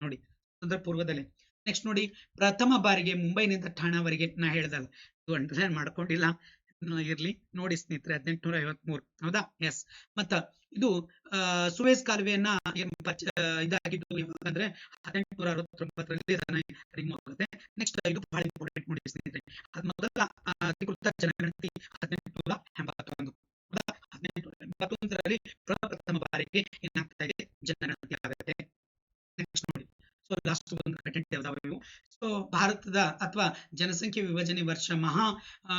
ನೋಡಿ ಅಂದ್ರೆ ಪೂರ್ವದಲ್ಲಿ ನೆಕ್ಸ್ಟ್ ನೋಡಿ, ಪ್ರಥಮ ಬಾರಿಗೆ ಮುಂಬೈನಿಂದ ಠಾಣಾವರೆಗೆ ನಾ ಹೇಳ್ದಲ್ಲ. ಇದು ಅಂಡರ್ಸ್ಟ್ಯಾಂಡ್ ಮಾಡ್ಕೊಂಡಿಲ್ಲ. ಇರ್ಲಿ. ನೋಡಿ ಸ್ನೇಹಿತರೆ ಹದಿನೆಂಟುನೂರ ಐವತ್ಮೂರು ಹೌದಾ? ಎಸ್ ಮತ್ತ ಇದು ಸುವೇಸ್ ಕಾಲುವೆಯನ್ನ ಇದಾಗಿದ್ದು ಅಂದ್ರೆ ಹದಿನೆಂಟುನೂರ ಅರವತ್ತೊಂಬತ್ತರಲ್ಲಿ ಆಗುತ್ತೆ ನೆಕ್ಸ್ಟ್ ಇದು ಬಹಳ ಇಂಪಾರ್ಟೆಂಟ್ ನೋಡಿ ಸ್ನೇಹಿತರೆ. ಅದ್ ಮೊದಲ ಅಧಿಕೃತ ಜನಗಣತಿ ಹದಿನೆಂಟುನೂರ ಎಂಬತ್ತೊಂದು ಹೌದಾ ಹದಿನೆಂಟುನೂರ ಎಂಬತ್ತೊಂದರಲ್ಲಿ ಪ್ರಪ್ರಥಮ ಬಾರಿಗೆ ಏನಾಗ್ತಾ ಇದೆ ಜನಗಣತಿ ಆಗುತ್ತೆ ನೆಕ್ಸ್ಟ್ ನೋಡಿ ಸೊ ಲಾಸ್ಟ್ ಒಂದು ಕಂಟೆಂಟ್ ಯಾವ್ದಾವ ಇವು ಸೊ ಭಾರತದ ಅಥವಾ ಜನಸಂಖ್ಯೆ ವಿಭಜನೆ ವರ್ಷ, ಮಹಾ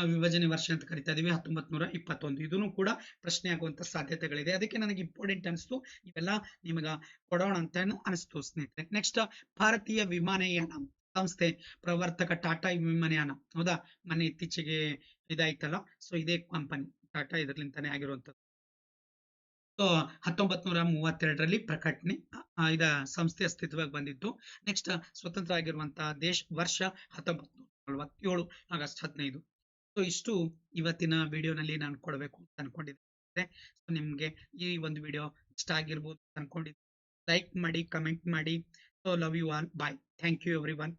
ವಿಭಜನೆ ವರ್ಷ ಅಂತ ಕರಿತಾ ಇದೀವಿ. ಹತ್ತೊಂಬತ್ತು ನೂರ ಇಪ್ಪತ್ತೊಂದು. ಇದನ್ನು ಕೂಡ ಪ್ರಶ್ನೆ ಆಗುವಂತ ಸಾಧ್ಯತೆಗಳಿದೆ. ಅದಕ್ಕೆ ನನಗೆ ಇಂಪಾರ್ಟೆಂಟ್ ಅನಿಸ್ತು. ಇವೆಲ್ಲ ನಿಮಗೆ ಕೊಡೋಣ ಅಂತ ಅನಿಸ್ತು ಸ್ನೇಹಿತರೆ. ನೆಕ್ಸ್ಟ್ ಭಾರತೀಯ ವಿಮಾನಯಾನ ಸಂಸ್ಥೆ ಪ್ರವರ್ತಕ ಟಾಟಾ ವಿಮಾನಯಾನ. ಹೌದಾ? ಮೊನ್ನೆ ಇತ್ತೀಚೆಗೆ ಇದಾಯ್ತಲ್ಲ? ಸೊ ಇದೇ ಕಂಪನಿ ಟಾಟಾ ಇದರ್ಲಿಂತಾನೆ ಆಗಿರುವಂತದ್ದು ಸೊ ಹತ್ತೊಂಬತ್ ನೂರ ಮೂವತ್ತೆರಡರಲ್ಲಿ ಪ್ರಕಟಣೆ ಇದ ಸಂಸ್ಥೆ ಅಸ್ತಿತ್ವಕ್ಕೆ ಬಂದಿತ್ತು ನೆಕ್ಸ್ಟ್ ಸ್ವತಂತ್ರ ಆಗಿರುವಂತಹ ದೇಶ ವರ್ಷ ಹತ್ತೊಂಬತ್ತು, ನಲವತ್ತೇಳು, ಆಗಸ್ಟ್ ಹದಿನೈದು. ಸೊ ಇಷ್ಟು ಇವತ್ತಿನ ವಿಡಿಯೋನಲ್ಲಿ ನಾನು ಕೊಡಬೇಕು ಅಂತ ಅನ್ಕೊಂಡಿದ್ದೆ. ಸೊ ನಿಮ್ಗೆ ಈ ಒಂದು ವಿಡಿಯೋ ಇಷ್ಟ ಆಗಿರ್ಬೋದು ಅನ್ಕೊಂಡಿದ್ದೆ. ಲೈಕ್ ಮಾಡಿ ಕಮೆಂಟ್ ಮಾಡಿ. So love you all bye thank you everyone